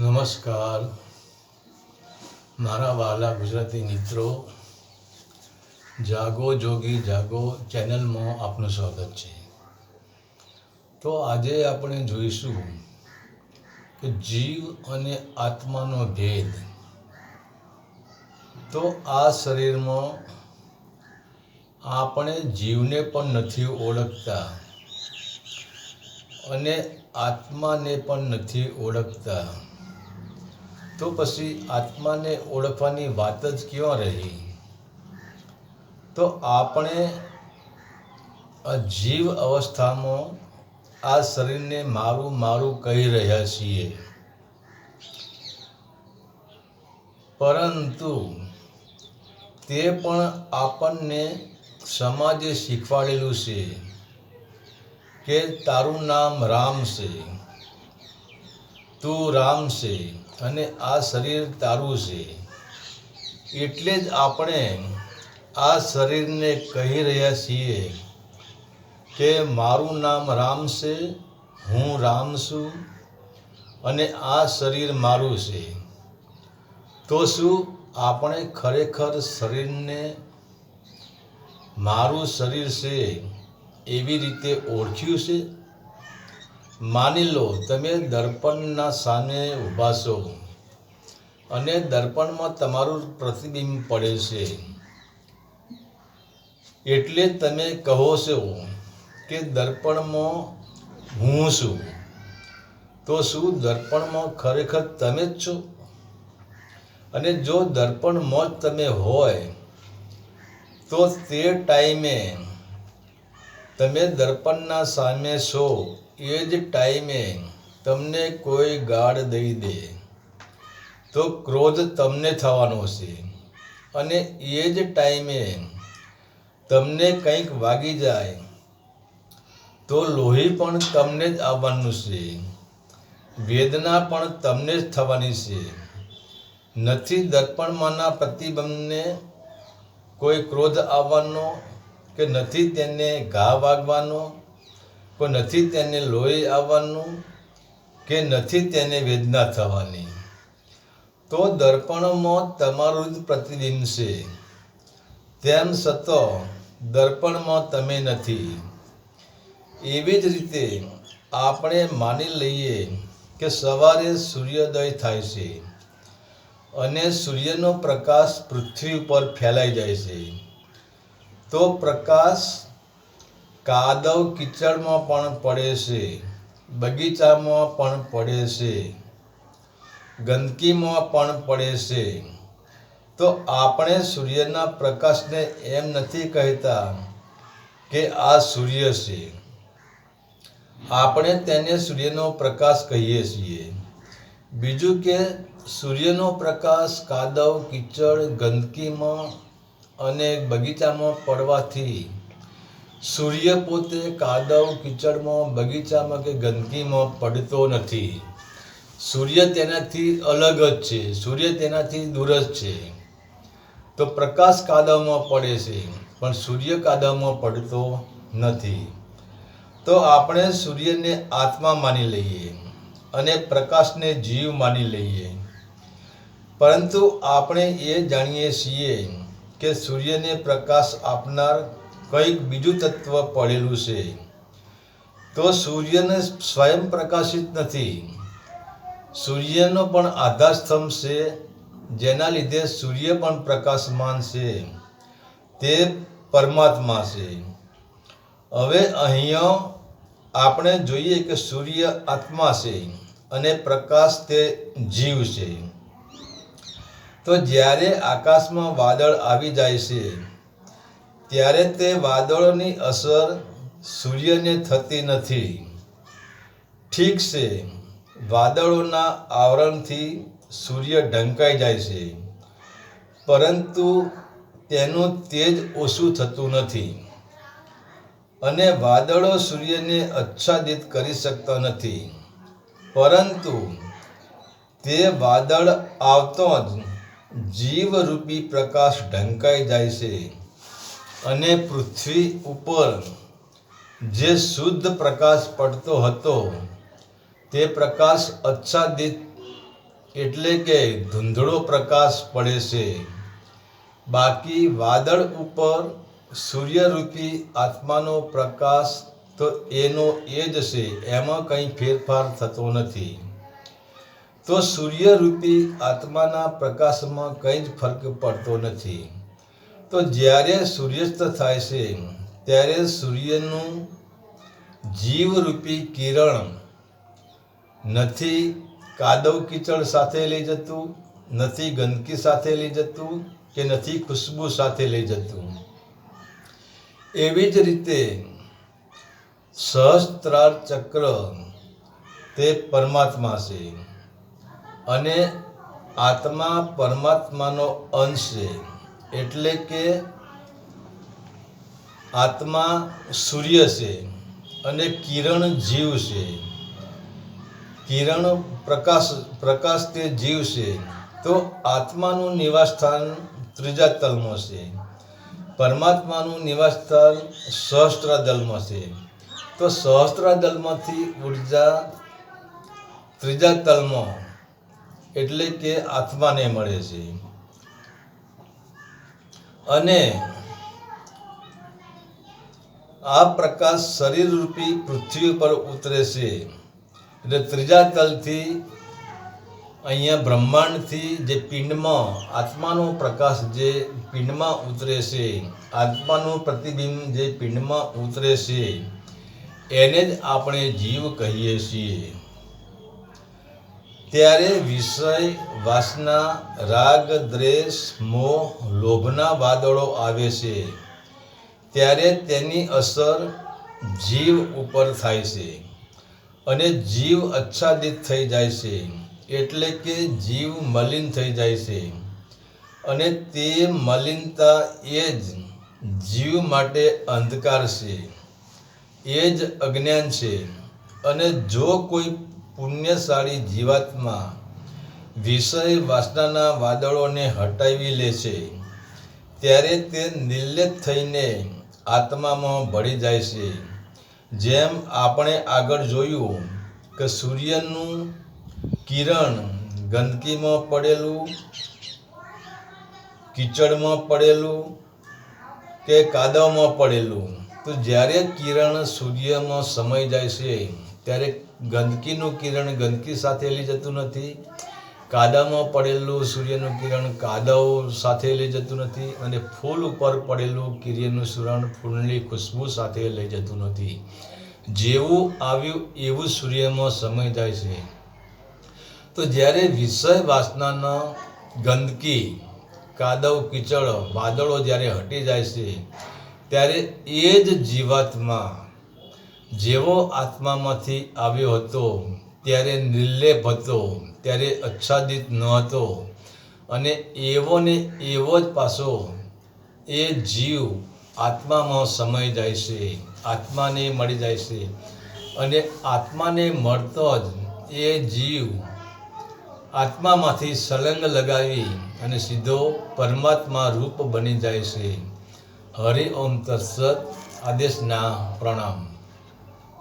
નમસ્કાર. મારા વાલા ગુજરાતી મિત્રો, જાગો જોગી જાગો ચેનલમાં આપનું સ્વાગત છે. તો આજે આપણે જોઈશું કે જીવ અને આત્માનો ભેદ. તો આ શરીરમાં આપણે જીવને પણ નથી ઓળખતા અને આત્માને પણ નથી ઓળખતા. તો પછી આત્માને ઓળખવાની વાત જ ક્યાં રહી? તો આપણે જીવ અવસ્થામાં આ શરીરને મારું મારું કહી રહ્યા છીએ. પરંતુ તે પણ આપણને સમાજે શીખવાડેલું છે કે તારું નામ રામ છે, તું રામ છે અને આ શરીર તારું છે. એટલે જ આપણે આ શરીરને કહી રહ્યા છીએ કે મારું નામ રામ છે, હું રામ છું અને આ શરીર મારું છે. તો શું આપણે ખરેખર શરીરને મારું શરીર છે એવી રીતે ઓળખ્યું છે? માની લો, તમે દર્પણના સામે ઊભા છો અને દર્પણમાં તમારું પ્રતિબિંબ પડે છે. એટલે તમે કહો છો કે દર્પણમાં હું છું. તો શું દર્પણમાં ખરેખર તમે જ છો? અને જો દર્પણમાં જ તમે હોય, તો તે ટાઈમે તમે દર્પણના સામે છો, એ જ ટાઈમે તમને કોઈ ગાળ દઈ દે. તો ક્રોધ તમને થવાનો છે. અને એ જ ટાઈમે તમને કંઈક વાગી જાય. તો લોહી પણ તમને જ આવવાનું છે. વેદના પણ તમને જ થવાની છે. નથી દર્પણમાંના પ્રતિબંધને કોઈ ક્રોધ આવવાનો? કે નથી તેને ઘા વાગવાનો, કે નથી તેને લોહી આવવાનું, કે નથી તેને વેદના થવાની. તો દર્પણમાં તમારું જ પ્રતિબિંબ છે. તેમ છતાં દર્પણમાં તમે નથી. એવી જ રીતે આપણે માની લઈએ કે સવારે સૂર્યોદય થાય છે અને સૂર્યનો પ્રકાશ પૃથ્વી ઉપર ફેલાઈ જાય છે. તો પ્રકાશ કાદવ કીચડમાં પણ પડે છે, બગીચામાં પણ પડે છે, ગંદકીમાં પણ પડે છે. તો આપણે સૂર્યના પ્રકાશને એમ નથી કહેતા કે આ સૂર્ય છે. આપણે તેને સૂર્યનો પ્રકાશ કહીએ છીએ. બીજું કે સૂર્યનો પ્રકાશ કાદવ, કીચડ, ગંદકીમાં અને બગીચામાં પડવાથી સૂર્ય પોતે કાદવ કીચડમાં, બગીચામાં કે ગંદકીમાં પડતો નથી. સૂર્ય તેનાથી અલગ જ છે. સૂર્ય તેનાથી દૂર જ છે. તો પ્રકાશ કાદવમાં પડે છે, પણ સૂર્ય કાદવમાં પડતો નથી. તો આપણે સૂર્યને આત્મા માની લઈએ અને પ્રકાશને જીવ માની લઈએ. પરંતુ આપણે એ જાણીએ છીએ કે સૂર્યને પ્રકાશ આપનાર કંઈક બીજું તત્વ પડેલું છે. તો સૂર્યને સ્વયં પ્રકાશિત નથી. સૂર્યનો પણ આધારસ્તંભ છે, જેના લીધે સૂર્ય પણ પ્રકાશમાન છે. તે પરમાત્મા છે. હવે અહીંયા આપણે જોઈએ કે સૂર્ય આત્મા છે અને પ્રકાશ તે જીવ છે. તો જ્યારે આકાશમાં વાદળ આવી જાય છે, ત્યારે તે વાદળોની અસર સૂર્યને થતી નથી. ઠીક છે, વાદળોના આવરણથી સૂર્ય ઢંકાઈ જાય છે, પરંતુ તેનું તેજ ઓછું થતું નથી અને વાદળો સૂર્યને આચ્છાદિત કરી શકતા નથી. પરંતુ તે વાદળ આવતો જ જીવરૂપી પ્રકાશ ઢંકાઈ જાય છે અને પૃથ્વી ઉપર જે શુદ્ધ પ્રકાશ પડતો હતો, તે પ્રકાશ આચ્છાદિત એટલે કે ધૂંધળો પ્રકાશ પડે છે. બાકી વાદળ ઉપર સૂર્યરૂપી આત્માનો પ્રકાશ તો એનો એ જ છે, એમાં કંઈ ફેરફાર થતો નથી. તો સૂર્યરૂપી આત્માના પ્રકાશમાં કંઈ જ ફરક પડતો નથી. તો જ્યારે સૂર્યાસ્ત થાય છે, ત્યારે સૂર્યનું જીવરૂપી કિરણ નથી કાદવ કીચડ સાથે લઈ જતું, નથી ગંદકી સાથે લઈ જતું કે નથી ખુશ્બુ સાથે લઈ જતું. એવી જ રીતે સહસ્ત્રાર ચક્ર તે પરમાત્મા છે. અને આત્મા પરમાત્માનો અંશ છે. એટલે કે આત્મા સૂર્ય છે અને કિરણ જીવ છે. કિરણ પ્રકાશ પ્રકાશ તે જીવ છે. તો આત્માનું નિવાસસ્થાન ત્રીજા તલમાં છે. પરમાત્માનું નિવાસસ્થાન સહસ્ત્રાદલમાં છે. તો સહસ્ત્રાદલમાંથી ઊર્જા ત્રીજા તલમાં એટલે કે આત્માને મળે છે. અને આ પ્રકાશ શરીરરૂપી પૃથ્વી પર ઉતરે છે. એટલે ત્રીજા તલથી અહીંયા બ્રહ્માંડથી જે પિંડમાં આત્માનો પ્રકાશ જે પિંડમાં ઉતરે છે, આત્માનું પ્રતિબિંબ જે પિંડમાં ઉતરે છે, એને જ આપણે જીવ કહીએ છીએ. ત્યારે વિષય, વાસના, રાગ, દ્વેષ, મોહ, લોભના વાદળો આવે છે. ત્યારે તેની અસર જીવ ઉપર થાય છે અને જીવ આચ્છાદિત થઈ જાય છે એટલે કે જીવ મલિન થઈ જાય છે. અને તે મલિનતા એ જ જીવ માટે અંધકાર છે. એ જ અજ્ઞાન છે. અને જો કોઈ પુણ્યશાળી જીવાત્મા વિષય વાસનાના વાદળોને હટાવી લે છે. ત્યારે તે નિર્લેપ થઈને આત્મામાં ભળી જાય છે. જેમ આપણે આગળ જોયું કે સૂર્યનું કિરણ ગંદકીમાં પડેલું, કીચડમાં પડેલું કે કાદવમાં પડેલું, તો જ્યારે કિરણ સૂર્યમાં સમય જાય છે ત્યારે ગંદકીનું કિરણ ગંદકી સાથે લઈ જતું નથી. કાદામાં પડેલું સૂર્યનું કિરણ કાદાઓ સાથે લઈ જતું નથી અને ફૂલ ઉપર પડેલું કિરણનું સુરણ ફૂલની ખુશ્બુ સાથે લઈ જતું નથી. જેવું આવ્યું એવું સૂર્યમાં સમય જાય છે. તો જ્યારે વિષય વાસનાના ગંદકી, કાદવ, કીચડ, વાદળો જ્યારે હટી જાય છે, ત્યારે એ જ જીવાત્મા જેવો આત્મામાંથી આવ્યો હતો, ત્યારે નિર્લેપ હતો, ત્યારે આચ્છાદિત ન હતો. અને એવો ને એવો જ પાછો, એ જીવ આત્મામાં સમય જાય છે, આત્માને મળી જાય છે. અને આત્માને મળતો જ એ જીવ આત્મામાંથી સળંગ લગાવી અને સીધો પરમાત્મા રૂપ બની જાય છે. હરિ ઓમ તત્સત આદેશના પ્રણામ.